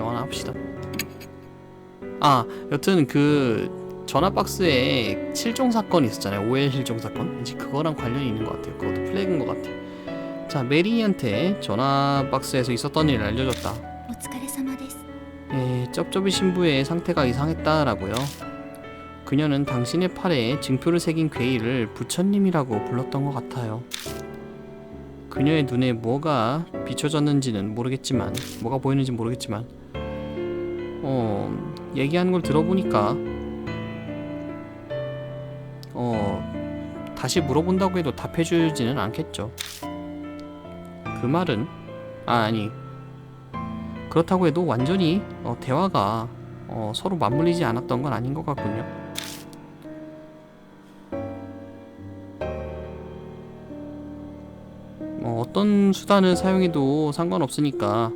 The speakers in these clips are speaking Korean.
영화나 합시다. 아, 여튼 그 전화박스에 실종 사건이 있었잖아요. 오해 실종 사건. 이제 그거랑 관련이 있는 것 같아요. 그것도 플래그인 것 같아요. 자, 메리한테 전화박스에서 있었던 일을 알려줬다. 에, 예, 쩝쩝이 신부의 상태가 이상했다라고요. 그녀는 당신의 팔에 증표를 새긴 괴이를 부처님이라고 불렀던 것 같아요. 그녀의 눈에 뭐가 비춰졌는지는 모르겠지만, 뭐가 보이는지 모르겠지만, 어, 얘기하는 걸 들어보니까, 어, 다시 물어본다고 해도 답해주지는 않겠죠. 그 말은, 아, 아니, 그렇다고 해도 완전히 어, 대화가 어, 서로 맞물리지 않았던 건 아닌 것 같군요. 어, 어떤 수단을 사용해도 상관없으니까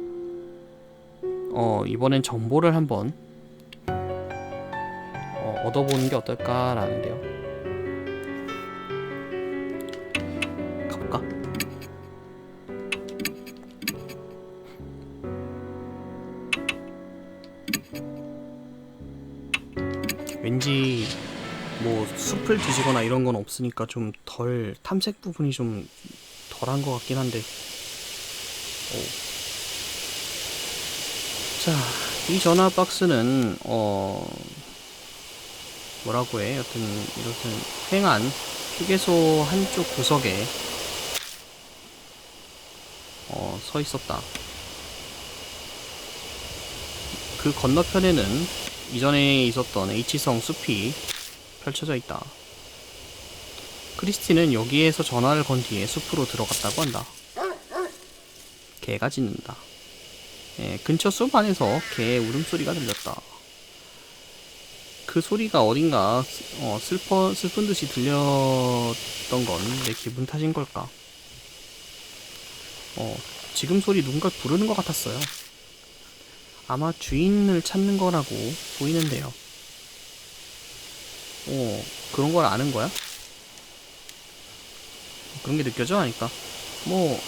어, 이번엔 정보를 한번 어, 얻어보는 게 어떨까라는데요. 가볼까? 왠지 뭐 숲을 뒤지거나 이런 건 없으니까 좀 덜 탐색 부분이 좀 덜한 것 같긴 한데. 오. 자, 이 전화 박스는 어 뭐라고 해? 여튼 이렇게 횡한 휴게소 한쪽 구석에 어, 서 있었다. 그 건너편에는 이전에 있었던 H성 숲이 펼쳐져 있다. 크리스티는 여기에서 전화를 건 뒤에 숲으로 들어갔다고 한다. 개가 짖는다. 예, 근처 숲 안에서 개의 울음소리가 들렸다. 그 소리가 어딘가 어, 슬퍼, 슬픈 듯이 들렸던 건 내 기분 탓인 걸까? 어, 지금 소리 누군가 부르는 것 같았어요. 아마 주인을 찾는 거라고 보이는데요. 어, 그런 걸 아는 거야? 그런 게 느껴져? 하니까. 뭐,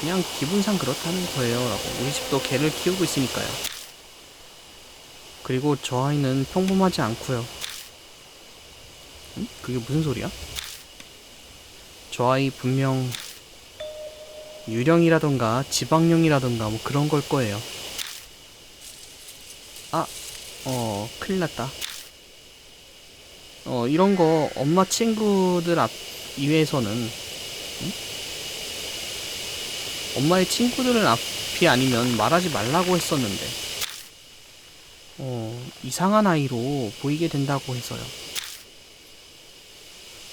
그냥 기분상 그렇다는 거예요. 라고. 우리 집도 개를 키우고 있으니까요. 그리고 저 아이는 평범하지 않고요. 응? 그게 무슨 소리야? 저 아이 분명 유령이라던가 지방령이라던가 뭐 그런 걸 거예요. 아, 어, 큰일 났다. 어, 이런 거 엄마 친구들 앞 이외에서는 응? 엄마의 친구들은 앞이 아니면 말하지 말라고 했었는데 어, 이상한 아이로 보이게 된다고 해서요.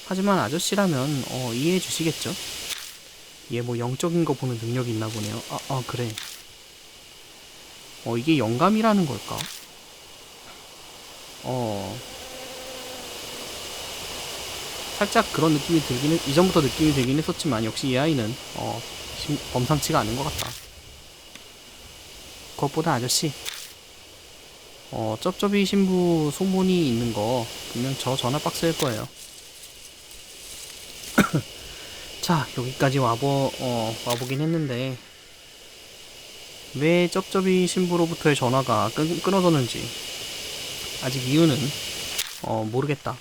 하지만 아저씨라면 어, 이해해 주시겠죠? 얘 뭐 영적인 거 보는 능력이 있나 보네요. 아, 아 그래. 어, 이게 영감이라는 걸까? 어, 살짝 그런 느낌이 했- 이전부터 느낌이 들긴 했었지만, 역시 이 아이는, 어, 심- 범상치가 않은 것 같다. 그것보다 아저씨, 어, 쩝쩝이 신부 소문이 있는 거, 분명 저 전화 박스일 거예요. 자, 여기까지 와보, 어, 와보긴 했는데, 왜 쩝쩝이 신부로부터의 전화가 끊, 끊어졌는지 아직 이유는 어, 모르겠다.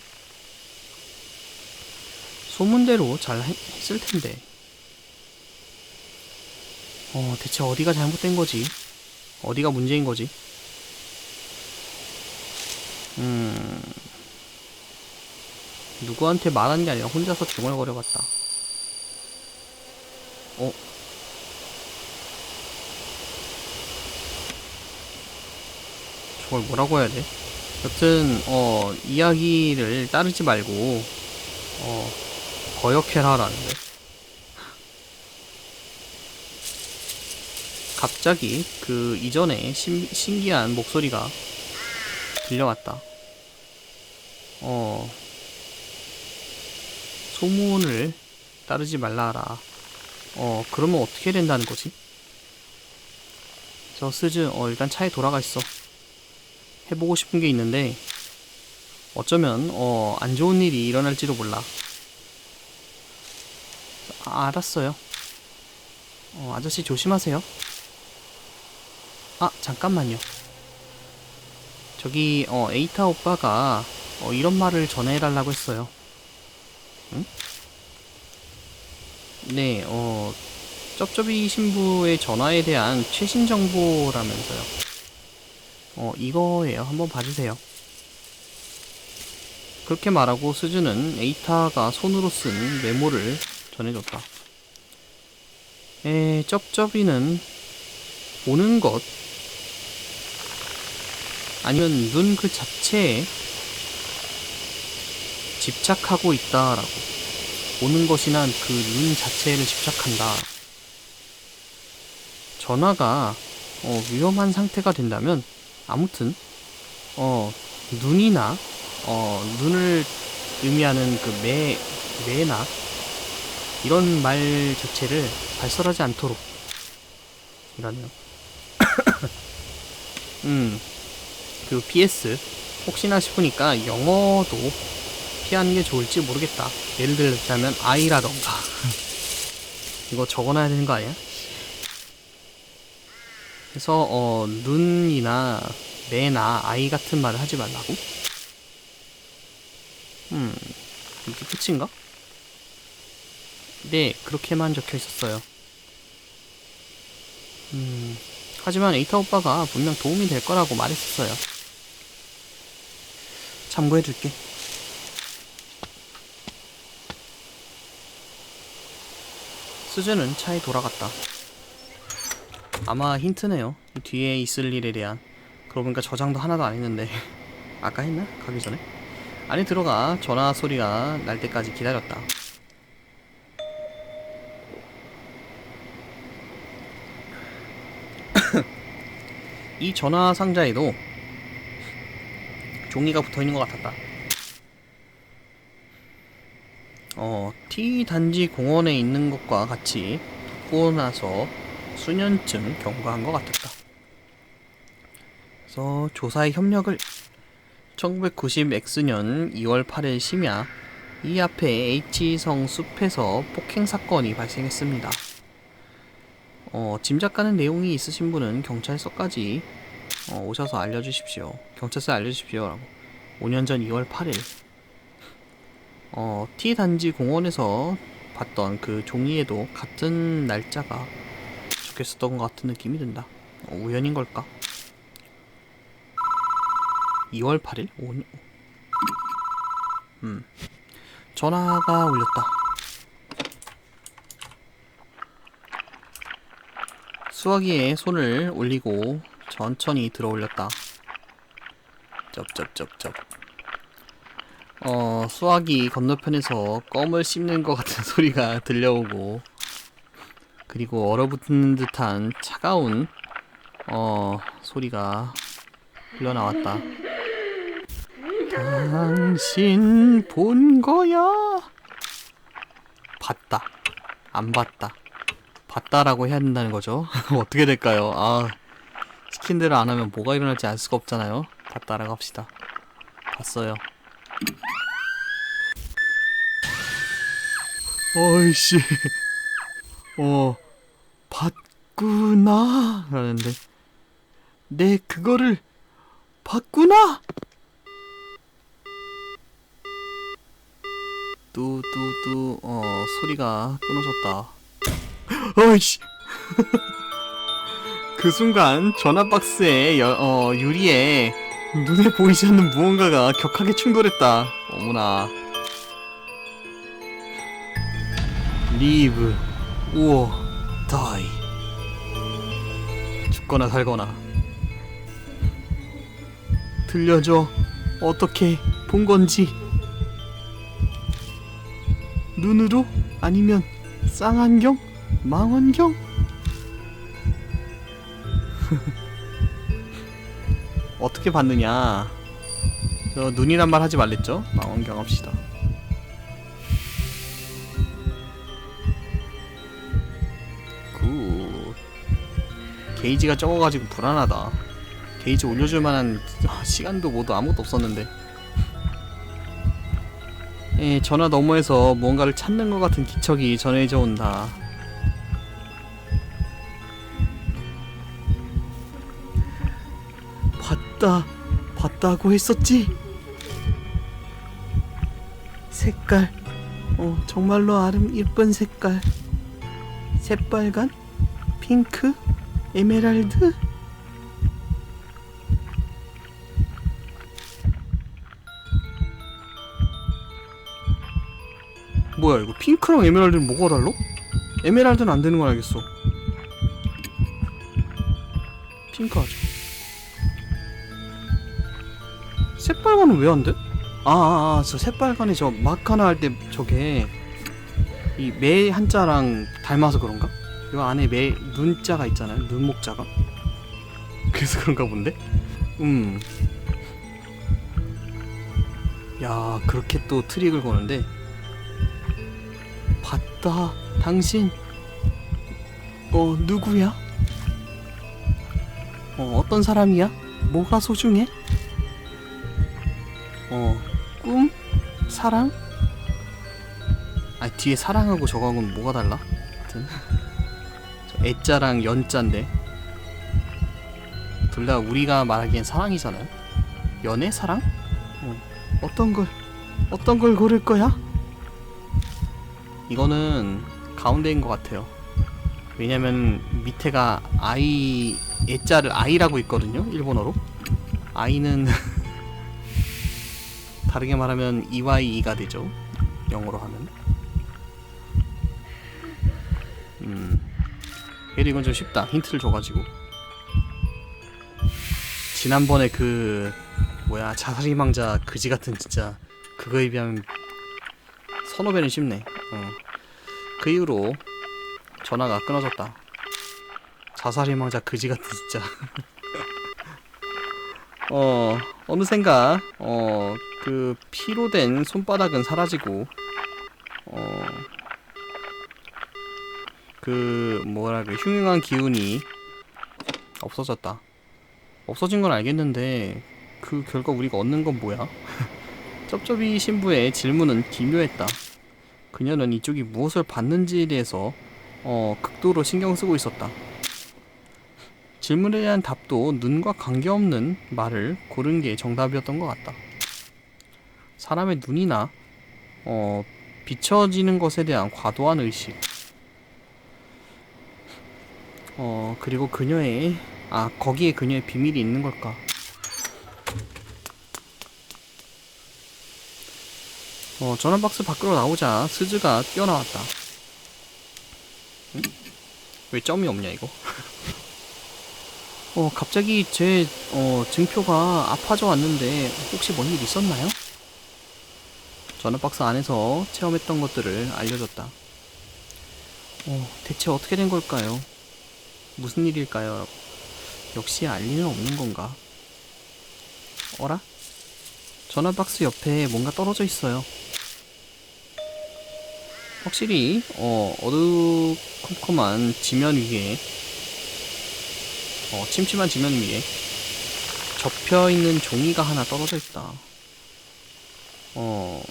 소문대로 잘 했, 했을 텐데. 어, 대체 어디가 잘못된 거지? 어디가 문제인 거지? 음, 누구한테 말한 게 아니라 혼자서 중얼거려봤다. 어? 저걸 뭐라고 해야 돼? 여튼 어 이야기를 따르지 말고 어 거역해라 라는데 갑자기 그 이전에 신, 신기한 목소리가 들려왔다. 어 소문을 따르지 말라라. 어 그러면 어떻게 된다는 거지? 저 스즈 어 일단 차에 돌아가 있어. 해보고 싶은 게 있는데 어쩌면 어, 안 좋은 일이 일어날지도 몰라. 아, 알았어요. 어, 아저씨 조심하세요. 아 잠깐만요. 저기 어 에이타 오빠가 어, 이런 말을 전해달라고 했어요. 응? 네, 어 쩝쩝이 신부의 전화에 대한 최신 정보라면서요. 어 이거예요. 한번 봐주세요. 그렇게 말하고 스즈는 에이타가 손으로 쓴 메모를 전해줬다. 에, 쩝쩝이는 보는 것 아니면 눈 그 자체에 집착하고 있다라고 보는 것이나 그 눈 자체를 집착한다. 전화가 어, 위험한 상태가 된다면 아무튼 어, 눈이나 어, 눈을 의미하는 그 매, 매나 이런 말 자체를 발설하지 않도록 이라네요. 음, 그 PS 혹시나 싶으니까 영어도 피하는 게 좋을지 모르겠다. 예를 들자면 아이라던가 이거 적어놔야 되는 거 아니야? 그래서 어, 눈이나 매나 아이 같은 말을 하지 말라고? 음, 이게 끝인가? 네, 그렇게만 적혀 있었어요. 음, 하지만 에이타 오빠가 분명 도움이 될 거라고 말했었어요. 참고해줄게. 수즈는 차에 돌아갔다. 아마 힌트네요. 뒤에 있을 일에 대한. 그러고 보니까 저장도 하나도 안 했는데. 아까 했나? 가기 전에? 안에 들어가 전화 소리가 날 때까지 기다렸다. 이 전화 상자에도 종이가 붙어 있는 것 같았다. 어, T 단지 공원에 있는 것과 같이 듣고 나서 수년쯤 경과한 것 같았다. 그래서 조사의 협력을 1990X년 2월 8일 심야 이 앞에 H성 숲에서 폭행 사건이 발생했습니다. 어, 짐작 가는 내용이 있으신 분은 경찰서까지 어, 오셔서 알려주십시오. 경찰서에 알려주십시오 라고. 5년 전 2월 8일. 어, T 단지 공원에서 봤던 그 종이에도 같은 날짜가 적혀 있었던 것 같은 느낌이 든다. 어, 우연인 걸까? 2월 8일? 5년. 음. 전화가 울렸다. 수화기에 손을 올리고 천천히 들어 올렸다. 쩝쩝쩝쩝. 어, 수화기 건너편에서 껌을 씹는 것 같은 소리가 들려오고, 그리고 얼어붙는 듯한 차가운, 어, 소리가 흘러나왔다. 당신 본 거야? 봤다. 안 봤다. 봤다라고 해야 된다는 거죠. 어떻게 될까요? 아, 시킨 대로 안 하면 뭐가 일어날지 알 수가 없잖아요. 봤다라고 합시다. 봤어요. 어이씨. 어, 봤구나. 라는데. 내 그거를 봤구나! 뚜뚜뚜, 어, 소리가 끊어졌다. 어이씨! 그 순간 전화 박스의 여, 어, 유리에 눈에 보이지 않는 무언가가 격하게 충돌했다. 어머나. 리브, 우어, 다이. 죽거나 살거나. 들려줘. 어떻게 본 건지. 눈으로? 아니면 쌍안경? 망원경? 어떻게 봤느냐? 저 눈이란 말 하지 말랬죠? 망원경 합시다. 굿. 게이지가 적어가지고 불안하다. 게이지 올려줄 만한 시간도 모두 아무것도 없었는데. 예, 전화 너머에서 무언가를 찾는 것 같은 기척이 전해져 온다. 봤다 봤다고 했었지? 색깔. 어 정말로 아름 예쁜 색깔. 새빨간? 핑크? 에메랄드? 뭐야 이거 핑크랑 에메랄드는 뭐가 달라? 에메랄드는 안 되는 건 알겠어. 핑크 하자 새빨간은 왜 안 돼? 아, 아, 아, 저 새빨간에 저 마카나 할 때 저게 이 매 한자랑 닮아서 그런가? 이 안에 매 눈자가 있잖아요. 눈목자가. 그래서 그런가 본데? 음. 야, 그렇게 또 트릭을 거는데. 봤다. 당신. 어, 누구야? 어, 어떤 사람이야? 뭐가 소중해? 어, 꿈? 사랑? 아 뒤에 사랑하고 저거하고는 뭐가 달라? 하여튼 저 애자랑 연자인데 둘 다 우리가 말하기엔 사랑이잖아요 연애? 사랑? 어. 어떤 걸 어떤 걸 고를 거야? 이거는 가운데인 것 같아요 왜냐면 밑에가 아이 애자를 아이라고 있거든요 일본어로 아이는 다르게 말하면 EYE가 되죠. 영어로 하면. 음. 그래도 이건 좀 쉽다. 힌트를 줘가지고. 지난번에 그 뭐야 자살희망자 그지 같은 진짜 그거에 비하면 서너 배는 쉽네. 어. 그 이후로 전화가 끊어졌다. 자살희망자 그지 같은 진짜. 어 어느샌가 어 그 피로 된 손바닥은 사라지고 어 그 뭐라 그 흉흉한 기운이 없어졌다. 없어진 건 알겠는데 그 결과 우리가 얻는 건 뭐야? 쩝쩝이 신부의 질문은 기묘했다. 그녀는 이쪽이 무엇을 받는지에 대해서 어 극도로 신경 쓰고 있었다. 질문에 대한 답도 눈과 관계없는 말을 고른 게 정답이었던 것 같다. 사람의 눈이나 어, 비춰지는 것에 대한 과도한 의식. 어 그리고 그녀의 아 거기에 그녀의 비밀이 있는 걸까? 어 전원 박스 밖으로 나오자 스즈가 뛰어나왔다. 응? 왜 점이 없냐 이거? 어, 갑자기 제, 어, 증표가 아파져 왔는데, 혹시 뭔 일 있었나요? 전화박스 안에서 체험했던 것들을 알려줬다. 어, 대체 어떻게 된 걸까요? 무슨 일일까요? 역시 알 리는 없는 건가? 어라? 전화박스 옆에 뭔가 떨어져 있어요. 확실히, 어, 어두컴컴한 지면 위에 어, 침침한 지면 위에 접혀 있는 종이가 하나 떨어져 있다. 어,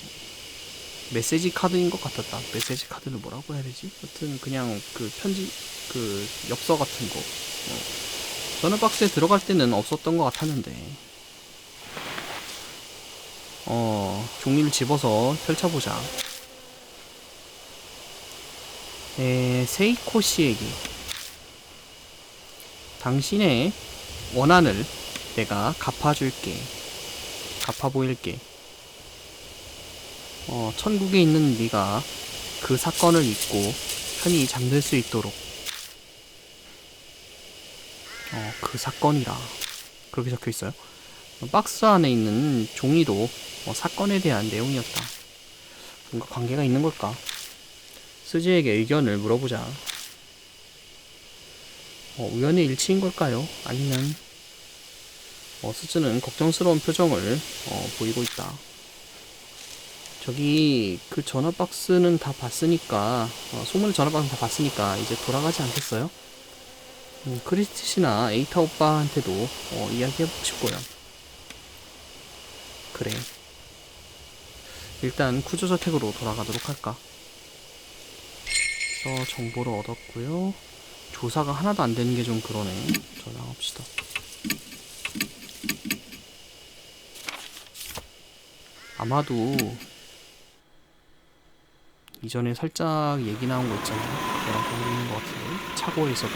메시지 카드인 것 같았다. 메시지 카드는 뭐라고 해야 되지? 여튼 그냥 그 편지, 그 엽서 같은 거. 어. 전화 박스에 들어갈 때는 없었던 것 같았는데. 어, 종이를 집어서 펼쳐보자. 에, 세이코 씨에게 당신의 원한을 내가 갚아줄게. 갚아 보일게. 어, 천국에 있는 네가 그 사건을 잊고 편히 잠들 수 있도록. 어, 그 사건이라. 그렇게 적혀 있어요. 박스 안에 있는 종이도 어, 사건에 대한 내용이었다. 뭔가 관계가 있는 걸까? 스지에게 의견을 물어보자. 어, 우연의 일치인 걸까요? 아니면 어, 스즈는 걱정스러운 표정을 어, 보이고 있다. 저기 그 전화 박스는 다 봤으니까 어, 소문 전화 박스 다 봤으니까 이제 돌아가지 않겠어요? 음, 크리스티 씨나 에이타 오빠한테도 어, 이야기해보고 싶고요. 그래. 일단 쿠조 저택으로 돌아가도록 할까. 그래서 정보를 얻었고요. 조사가 하나도 안 되는 게 좀 그러네. 저장합시다. 아마도 이전에 살짝 얘기 나온 거 있잖아요. 얘랑 걸리는 것 같은데 차고에 있었고.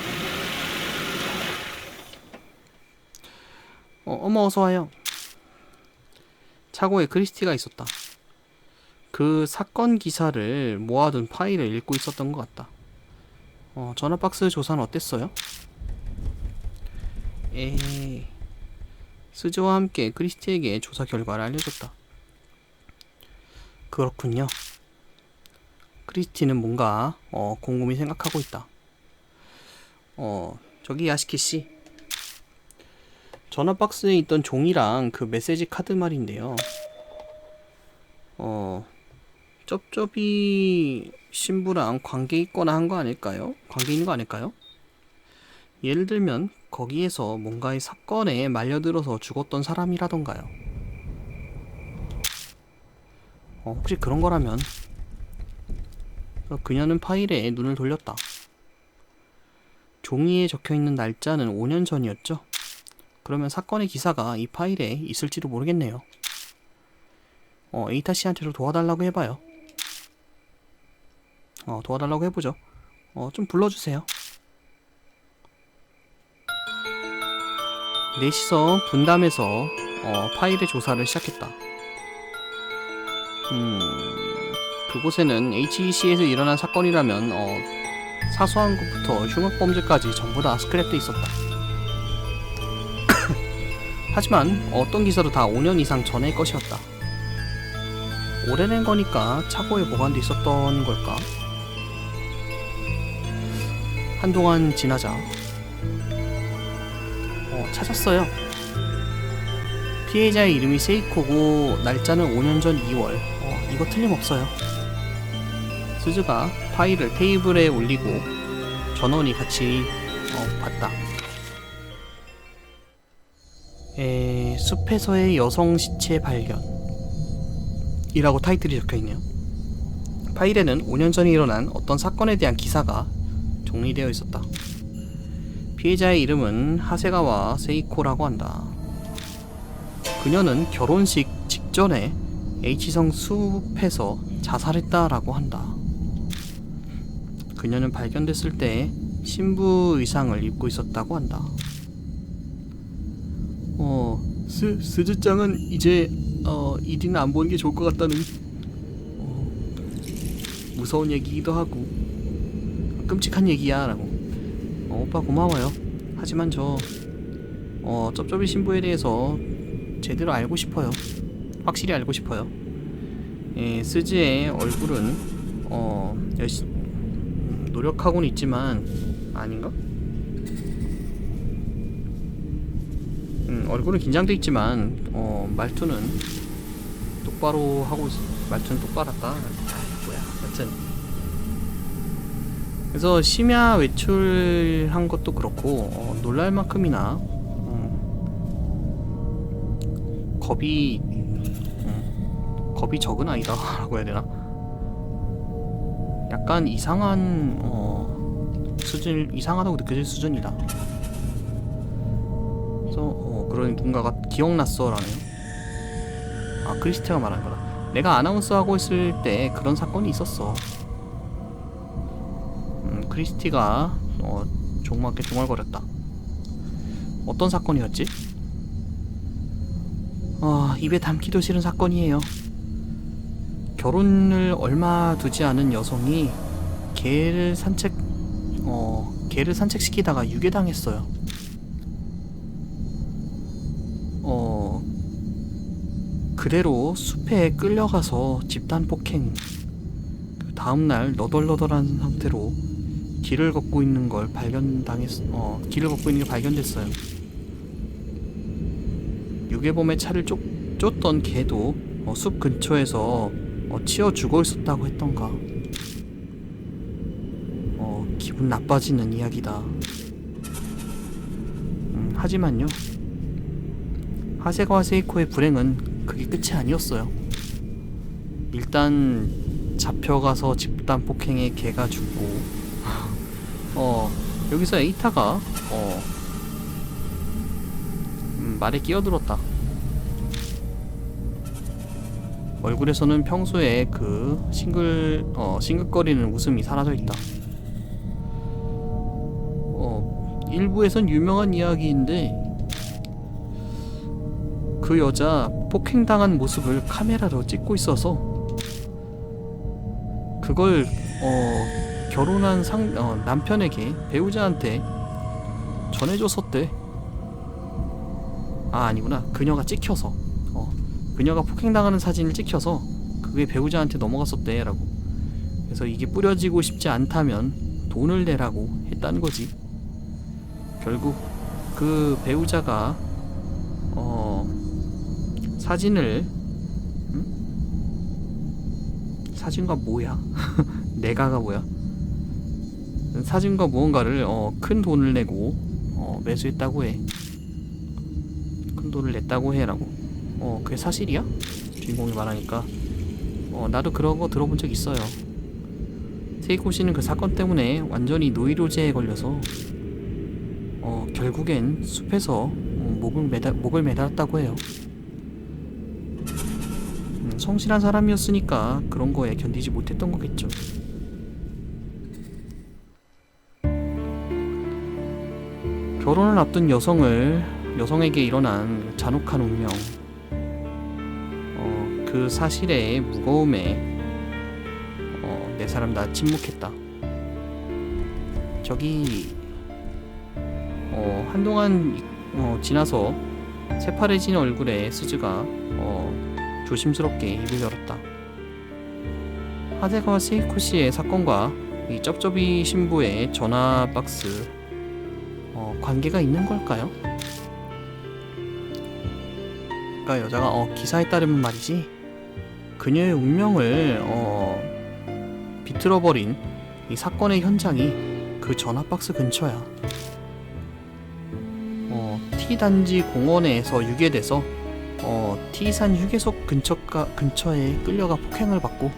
어, 어머 어서 와요. 차고에 크리스티가 있었다. 그 사건 기사를 모아둔 파일을 읽고 있었던 것 같다. 어, 전화박스 조사는 어땠어요? 에 스즈와 함께 크리스티에게 조사 결과를 알려줬다. 그렇군요. 크리스티는 뭔가 어, 곰곰이 생각하고 있다. 어, 저기 야시키 씨. 전화 박스에 있던 종이랑 그 메시지 카드 말인데요. 어, 쩝쩝이 신부랑 관계 있거나 한 거 아닐까요? 관계 있는 거 아닐까요? 예를 들면 거기에서 뭔가의 사건에 말려들어서 죽었던 사람이라던가요. 어, 혹시 그런 거라면 어, 그녀는 파일에 눈을 돌렸다. 종이에 적혀 있는 날짜는 5년 전이었죠. 그러면 사건의 기사가 이 파일에 있을지도 모르겠네요. 어, 에이타 씨한테도 도와달라고 해봐요. 어, 도와달라고 해보죠. 어, 좀 불러주세요. 넷이서 분담해서 어, 파일의 조사를 시작했다. 음, 그곳에는 HEC에서 일어난 사건이라면 어, 사소한 것부터 흉악범죄까지 전부 다 스크랩돼 있었다. 하지만 어떤 기사도 다 5년 이상 전의 것이었다. 오래된 거니까 차고에 보관돼 있었던 걸까? 한동안 지나자 어, 찾았어요. 피해자의 이름이 세이코고 날짜는 5년 전 2월. 어, 이거 틀림없어요. 수즈가 파일을 테이블에 올리고 전원이 같이 어, 봤다. 에, 숲에서의 여성 시체 발견. 이라고 타이틀이 적혀 있네요. 파일에는 5년 전에 일어난 어떤 사건에 대한 기사가 정리되어 있었다. 피해자의 이름은 하세가와 세이코라고 한다. 그녀는 결혼식 직전에 H성 숲에서 자살했다라고 한다. 그녀는 발견됐을 때 신부 의상을 입고 있었다고 한다. 어, 스, 스즈짱은 이제 어, 이리는 안 보는 게 좋을 것 같다는 어, 무서운 얘기기도 하고 끔찍한 얘기야 라고. 어, 오빠 고마워요. 하지만 저 어, 쩝쩝이 신부에 대해서 제대로 알고 싶어요. 확실히 알고 싶어요. 예, 스즈의 얼굴은 어, 열심 음, 노력하고는 있지만 아닌가? 음, 얼굴은 긴장돼 있지만 어, 말투는 똑바로 하고 있, 말투는 똑바랐다. 아, 뭐야? 여튼 그래서 심야 외출한 것도 그렇고 어, 놀랄 만큼이나 음, 겁이 음, 겁이 적은 아이다라고 해야 되나? 약간 이상한 어, 수준 이상하다고 느껴질 수준이다. 그래서 어, 그런 누군가가 기억났어라네요. 아 크리스티가 말한 거다. 내가 아나운서 하고 있을 때 그런 사건이 있었어. 음, 크리스티가 어, 조그맣게 중얼거렸다. 어떤 사건이었지? 어, 입에 담기도 싫은 사건이에요. 결혼을 얼마 두지 않은 여성이 개를 산책, 어, 개를 산책시키다가 유괴당했어요. 어, 그대로 숲에 끌려가서 집단 폭행. 그 다음날 너덜너덜한 상태로 길을 걷고 있는 걸 발견당했, 어, 길을 걷고 있는 게 발견됐어요. 유괴범의 차를 쫓, 쫓던 개도 어, 숲 근처에서 어, 치어 죽어 있었다고 했던가. 어, 기분 나빠지는 이야기다. 음, 하지만요. 하세가와 세이코의 불행은 그게 끝이 아니었어요. 일단 잡혀가서 집단 폭행에 개가 죽고 어 여기서 에이타가 어 음, 말에 끼어들었다. 얼굴에서는 평소에 그 싱글 어 싱글거리는 웃음이 사라져 있다. 어 일부에선 유명한 이야기인데 그 여자 폭행당한 모습을 카메라로 찍고 있어서 그걸 어 결혼한 상 어, 남편에게 배우자한테 전해줬었대. 아 아니구나 그녀가 찍혀서 어 그녀가 폭행당하는 사진을 찍혀서 그게 배우자한테 넘어갔었대라고. 그래서 이게 뿌려지고 싶지 않다면 돈을 내라고 했다는 거지. 결국 그 배우자가 어 사진을 음? 사진과 뭐야? 내가가 뭐야? 사진과 무언가를 어, 큰 돈을 내고 어, 매수했다고 해. 큰 돈을 냈다고 해라고. 어, 그게 사실이야? 주인공이 말하니까. 어, 나도 그런 거 들어본 적 있어요. 세이코 씨는 그 사건 때문에 완전히 노이로제에 걸려서 어, 결국엔 숲에서 어, 목을 매달 목을 매달았다고 해요. 음, 성실한 사람이었으니까 그런 거에 견디지 못했던 거겠죠. 결혼을 앞둔 여성을 여성에게 일어난 잔혹한 운명. 어, 그 사실의 무거움에 어, 네 사람 다 침묵했다. 저기 어, 한동안 이- 어, 지나서 새파래진 얼굴에 스즈가 어, 조심스럽게 입을 열었다. 하데가와 세이코 씨의 사건과 이 쩝쩝이 신부의 전화 박스 어, 관계가 있는 걸까요? 그러니까 여자가 어, 기사에 따르면 말이지 그녀의 운명을 어, 비틀어버린 이 사건의 현장이 그 전화 박스 근처야. 어, T 단지 공원에서 유괴돼서 어, T산 휴게소 근처가 근처에 끌려가 폭행을 받고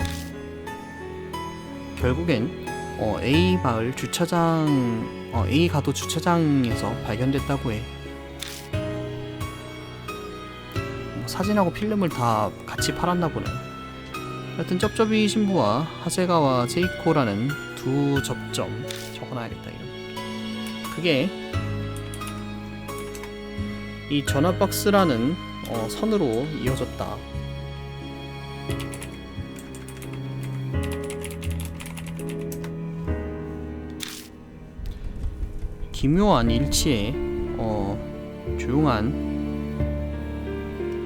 결국엔 어, A 마을 주차장 어, A 가도 주차장에서 발견됐다고 해. 뭐 사진하고 필름을 다 같이 팔았나 보네. 하여튼 쩝쩝이 신부와 하세가와 세이코라는 두 접점 적어놔야겠다 이름. 그게 이 전화 박스라는 어, 선으로 이어졌다. 기묘한 일치에 어 조용한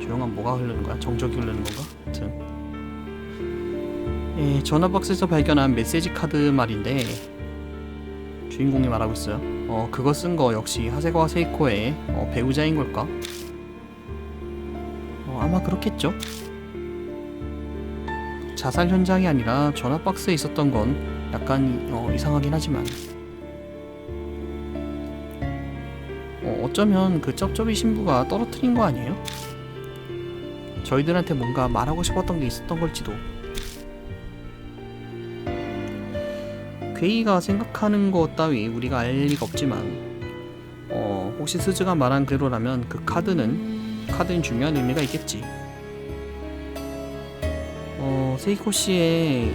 조용한 뭐가 흐르는 거야? 정적이 흐르는 건가? 아무튼 예, 전화 박스에서 발견한 메시지 카드 말인데 주인공이 말하고 있어요. 어 그거 쓴 거 역시 하세가와 세이코의 어, 배우자인 걸까? 어, 아마 그렇겠죠. 자살 현장이 아니라 전화 박스에 있었던 건 약간 어, 이상하긴 하지만 어, 어쩌면 그 쩝쩝이 신부가 떨어뜨린 거 아니에요? 저희들한테 뭔가 말하고 싶었던 게 있었던 걸지도. 괴이가 생각하는 것 따위 우리가 알 리가 없지만, 어, 혹시 스즈가 말한 그대로라면 그 카드는, 카드는 중요한 의미가 있겠지. 어, 세이코 씨의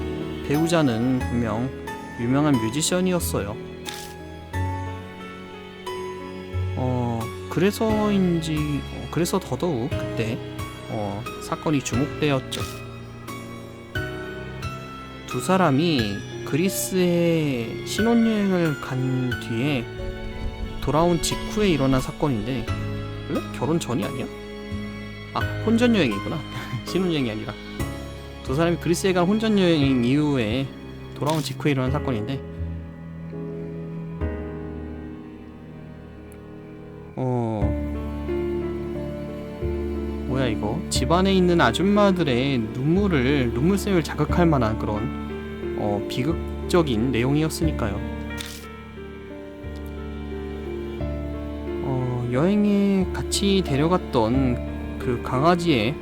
배우자는 분명 유명한 뮤지션이었어요. 그래서인지 어, 그래서 더더욱 그때 어, 사건이 주목되었죠. 두 사람이 그리스에 신혼여행을 간 뒤에 돌아온 직후에 일어난 사건인데 원래 결혼 전이 아니야? 아 혼전 여행이구나 신혼여행이 아니라 두 사람이 그리스에 간 혼전 여행 이후에 돌아온 직후에 일어난 사건인데 집안에 있는 아줌마들의 눈물을 눈물샘을 자극할 만한 그런 어 비극적인 내용이었으니까요. 어 여행에 같이 데려갔던 그 강아지의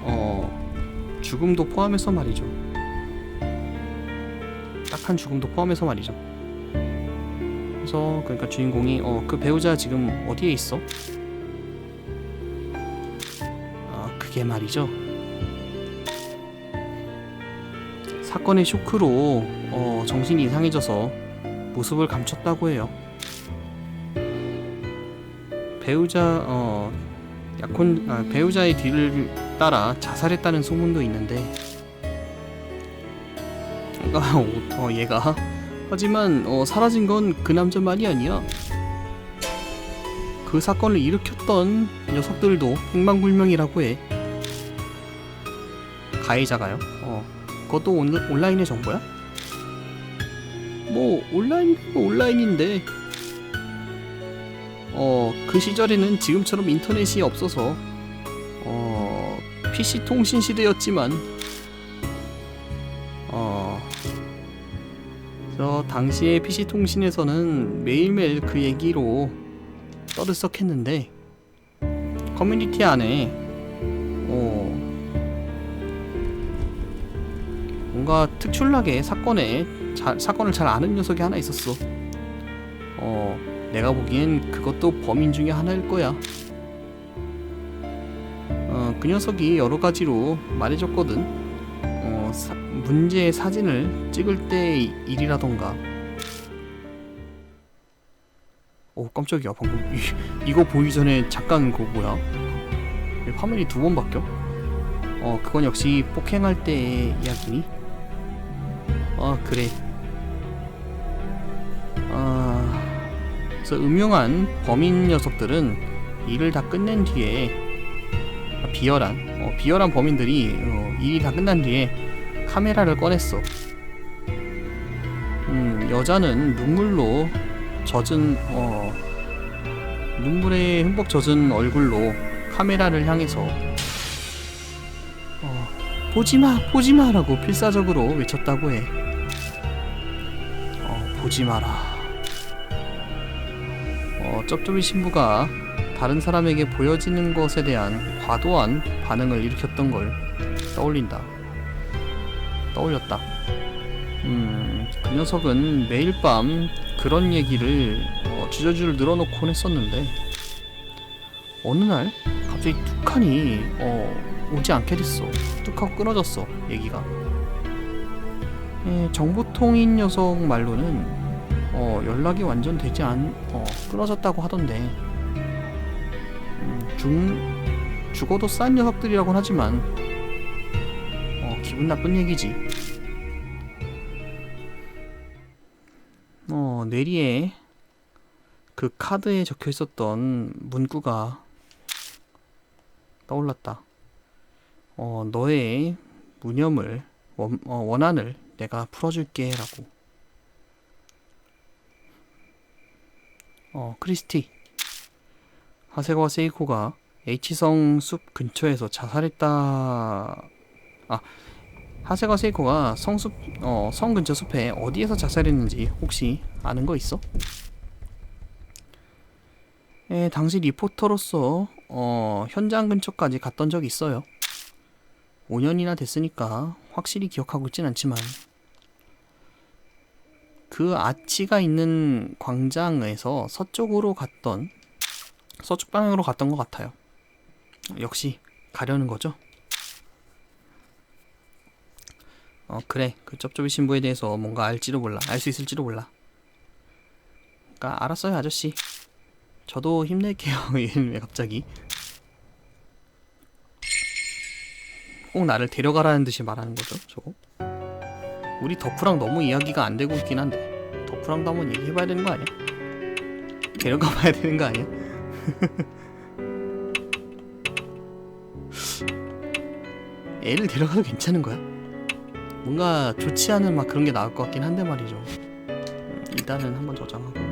어 죽음도 포함해서 말이죠. 딱한 죽음도 포함해서 말이죠. 그래서 그러니까 주인공이 어 그 배우자 지금 어디에 있어? 그게 말이죠. 사건의 쇼크로 어, 정신이 이상해져서 모습을 감췄다고 해요. 배우자 어 약혼 아, 배우자의 뒤를 따라 자살했다는 소문도 있는데 아, 어, 얘가 하지만 어, 사라진 건 그 남자만이 아니야. 그 사건을 일으켰던 녀석들도 행방불명이라고 해. 가해자가요? 어, 그것도 온, 온라인의 정보야? 뭐 온라인 온라인인데 어 그 시절에는 지금처럼 인터넷이 없어서 어 PC 통신 시대였지만 어저 당시에 PC 통신에서는 매일매일 그 얘기로 떠들썩했는데 커뮤니티 안에 어 뭔가 특출나게 사건에 자, 사건을 잘 아는 녀석이 하나 있었어. 어, 내가 보기엔 그것도 범인 중에 하나일 거야. 어, 그 녀석이 여러 가지로 말해줬거든. 어, 사, 문제의 사진을 찍을 때 일이라던가. 오, 깜짝이야. 방금 이, 이거 보기 전에 잠깐 그거 뭐야? 왜 화면이 두 번 바뀌어? 어, 그건 역시 폭행할 때의 이야기니? 어 그래. 아 그래서 음흉한 범인 녀석들은 일을 다 끝낸 뒤에 아, 비열한 어, 비열한 범인들이 어, 일이 다 끝난 뒤에 카메라를 꺼냈어. 음 여자는 눈물로 젖은 어 눈물에 흠뻑 젖은 얼굴로 카메라를 향해서 어, 보지마 보지마라고 필사적으로 외쳤다고 해. 어, 보지 마라. 어, 쩝쩝이 신부가 다른 사람에게 보여지는 것에 대한 과도한 반응을 일으켰던 걸 떠올린다. 떠올렸다. 음, 그 녀석은 매일 밤 그런 얘기를 어, 주저주를 늘어놓곤 했었는데 어느 날 갑자기 툭하니 어, 오지 않게 됐어. 뚝하고 끊어졌어 얘기가. 예, 정보통인 녀석 말로는 어, 연락이 완전 되지 않, 어, 끊어졌다고 하던데 음, 중 죽어도 싼 녀석들이라고는 하지만 어, 기분 나쁜 얘기지. 어, 뇌리에 그 카드에 적혀 있었던 문구가 떠올랐다. 어, 너의 무념을 원, 어, 원한을 내가 풀어줄게 라고. 어, 크리스티. 하세과 세이코가 H성 숲 근처에서 자살했다. 아, 하세과 세이코가 성숲, 어, 성 근처 숲에 어디에서 자살했는지 혹시 아는 거 있어? 예, 당시 리포터로서 어, 현장 근처까지 갔던 적이 있어요. 5년이나 됐으니까 확실히 기억하고 있진 않지만 그 아치가 있는 광장에서 서쪽으로 갔던 서쪽 방향으로 갔던 것 같아요. 역시 가려는 거죠. 어 그래 그 쩝쩝이 신부에 대해서 뭔가 알지도 몰라 알 수 있을지도 몰라. 그러니까 알았어요 아저씨. 저도 힘낼게요. 왜 갑자기? 꼭 나를 데려가라는 듯이 말하는 거죠, 저거. 우리 덕후랑 너무 이야기가 안 되고 있긴 한데 덕후랑도 한번 얘기해봐야 되는 거 아니야? 데려가 봐야 되는 거 아니야? 애를 데려가도 괜찮은 거야? 뭔가 좋지 않은 막 그런 게 나올 것 같긴 한데 말이죠. 음, 일단은 한번 저장하고